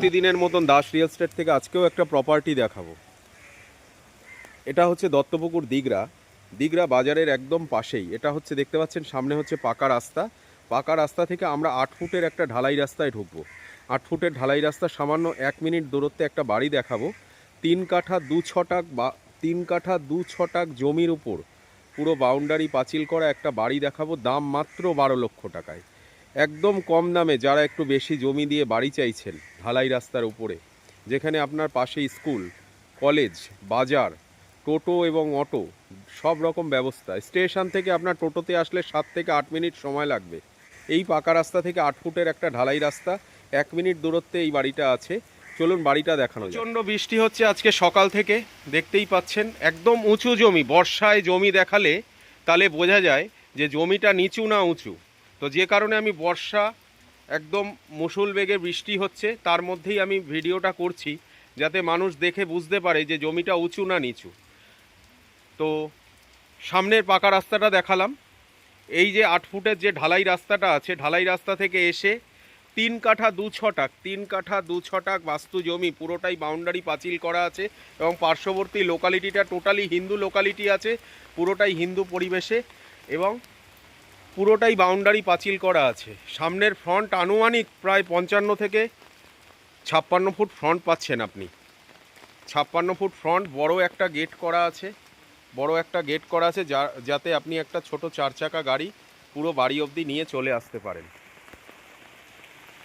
প্রতিদিনের মতন Das real estate থেকে আজকেও একটা প্রপার্টি দেখাবো। এটা হচ্ছে দত্তপুকুর দিগরা। দিগরা বাজারের একদম পাশেই। এটা হচ্ছে, দেখতে পাচ্ছেন, সামনে হচ্ছে পাকা রাস্তা। পাকা রাস্তা থেকে আমরা আট ফুটের একটা ঢালাই রাস্তায় ঢুকবো। আট ফুটের ঢালাই রাস্তা সামান্য এক মিনিট দূরত্বে একটা বাড়ি দেখাবো। তিন কাঠা দু ছটাক বা, তিন কাঠা দু ছটাক জমির উপর পুরো বাউন্ডারি পাঁচিল করা একটা বাড়ি দেখাবো। দাম মাত্র বারো লক্ষ টাকায়। একদম কম দামে যারা একটু বেশি জমি দিয়ে বাড়ি চাইছেন ঢালাই রাস্তার উপরে, যেখানে আপনার পাশে স্কুল, কলেজ, বাজার, টোটো এবং অটো, সব রকম ব্যবস্থা। স্টেশন থেকে আপনার টোটোতে আসলে সাত থেকে আট মিনিট সময় লাগবে। এই পাকা রাস্তা থেকে আট ফুটের একটা ঢালাই রাস্তা, এক মিনিট দূরত্বে এই বাড়িটা আছে। চলুন বাড়িটা দেখানো প্রচণ্ড বৃষ্টি হচ্ছে আজকে সকাল থেকে, দেখতেই পাচ্ছেন, একদম উঁচু জমি, বর্ষায় জমি দেখালে তাহলে বোঝা যায় যে জমিটা নিচু না উঁচু। তো যে কারণে আমি বর্ষা একদম মুসুল বেগে বৃষ্টি হচ্ছে, তার মধ্যেই আমি ভিডিওটা করছি, যাতে মানুষ দেখে বুঝতে পারে যে জমিটা উঁচু না নিচু। তো সামনের পাকা রাস্তাটা দেখালাম। এই যে আট ফুটের যে ঢালাই রাস্তাটা আছে, ঢালাই রাস্তা থেকে এসে তিন কাঠা দু ছটাক, তিন কাঠা দু ছটাক বাস্তু জমি, পুরোটাই বাউন্ডারি পাঁচিল করা আছে এবং পার্শ্ববর্তী লোকালিটিটা টোটালি হিন্দু লোকালিটি আছে, পুরোটাই হিন্দু পরিবেশে এবং পুরোটাই বাউন্ডারি পাঁচিল করা আছে। সামনের ফ্রন্ট আনুমানিক প্রায় পঞ্চান্ন থেকে ছাপ্পান্ন ফুট ফ্রন্ট পাচ্ছেন আপনি। ছাপ্পান্ন ফুট ফ্রন্ট বড় একটা গেট করা আছে। বড় একটা গেট করা আছে যা, যাতে আপনি একটা ছোট চার চাকা গাড়ি পুরো বাড়ি অবধি নিয়ে চলে আসতে পারেন।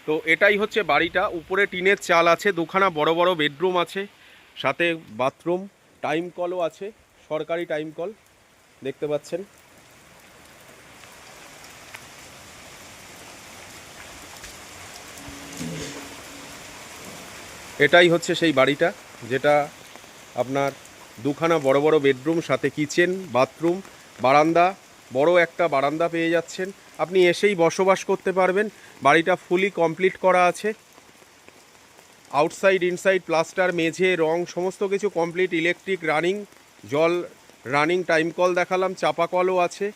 তো এটাই হচ্ছে বাড়িটা। উপরে টিনের চাল আছে, দুখানা বড় বড় বেডরুম আছে, সাথে বাথরুম টাইম কলও আছে, সরকারি টাইম কল দেখতে পাচ্ছেন। এটাই হচ্ছে সেই বাড়িটা, যেটা আপনার দুখানা বড় বড় বেডরুম, সাথে কিচেন, বাথরুম, বারান্দা, বড় একটা বারান্দা পেয়ে যাচ্ছেন। আপনি এসেই বসবাস করতে পারবেন। বাড়িটা ফুলি কমপ্লিট করা আছে। আউটসাইড ইনসাইড প্লাস্টার মেঝে, রং, সমস্ত কিছু কমপ্লিট ইলেকট্রিক রানিং জল রানিং টাইম কল দেখালাম, চাপা কলও আছে।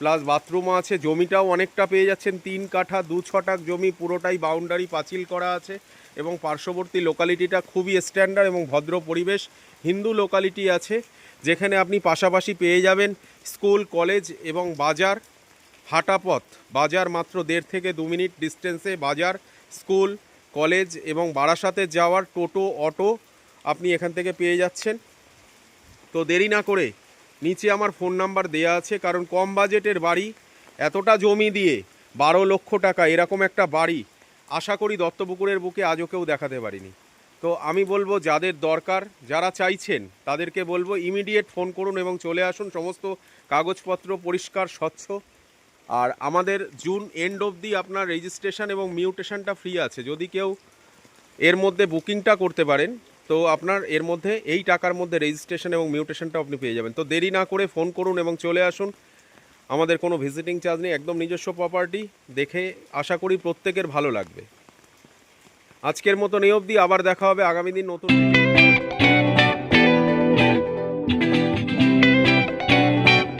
প্লাস বাথরুমও আছে, জমিটাও অনেকটা পেয়ে যাচ্ছেন। তিন কাঠা, দু ছটাক জমি, পুরোটাই বাউন্ডারি পাঁচিল করা আছে এবং পার্শ্ববর্তী লোকালিটিটা খুবই স্ট্যান্ডার্ড এবং ভদ্র পরিবেশ। হিন্দু লোকালিটি আছে, যেখানে আপনি পাশাপাশি পেয়ে যাবেন স্কুল কলেজ এবং বাজার। হাঁটা পথ বাজার মাত্র দেড় থেকে দু মিনিট ডিস্টেন্সে বাজার স্কুল কলেজ এবং বারাসাতে যাওয়ার টোটো, অটো আপনি এখান থেকে পেয়ে যাচ্ছেন। তো দেরি না করে নিচে আমার ফোন নাম্বার দেয়া আছে, কারণ কম বাজেটের বাড়ি, এতটা জমি দিয়ে, বারো লক্ষ টাকা, এরকম একটা বাড়ি। আশা করি দত্তপুকুরের বুকে আজও কেউ দেখাতে পারিনি। তো আমি বলব, যাদের দরকার, যারা চাইছেন, তাদেরকে বলব ইমিডিয়েট ফোন করুন এবং চলে আসুন। সমস্ত কাগজপত্র পরিষ্কার, স্বচ্ছ। আর আমাদের জুন এন্ড অবধি আপনার রেজিস্ট্রেশন এবং মিউটেশনটা ফ্রি আছে। যদি কেউ এর মধ্যে বুকিংটা করতে পারেন তো আপনার এর মধ্যে এই টাকার মধ্যে রেজিস্ট্রেশন এবং মিউটেশনটা আপনি পেয়ে যাবেন। তো দেরি না করে ফোন করুন এবং চলে আসুন। আমাদের কোনো ভিজিটিং চার্জ নেই, একদম নিজস্ব প্রপার্টি দেখে আশা করি প্রত্যেকের ভালো লাগবে। আজকের মতন এই অবধি, আবার দেখা হবে আগামী দিন নতুন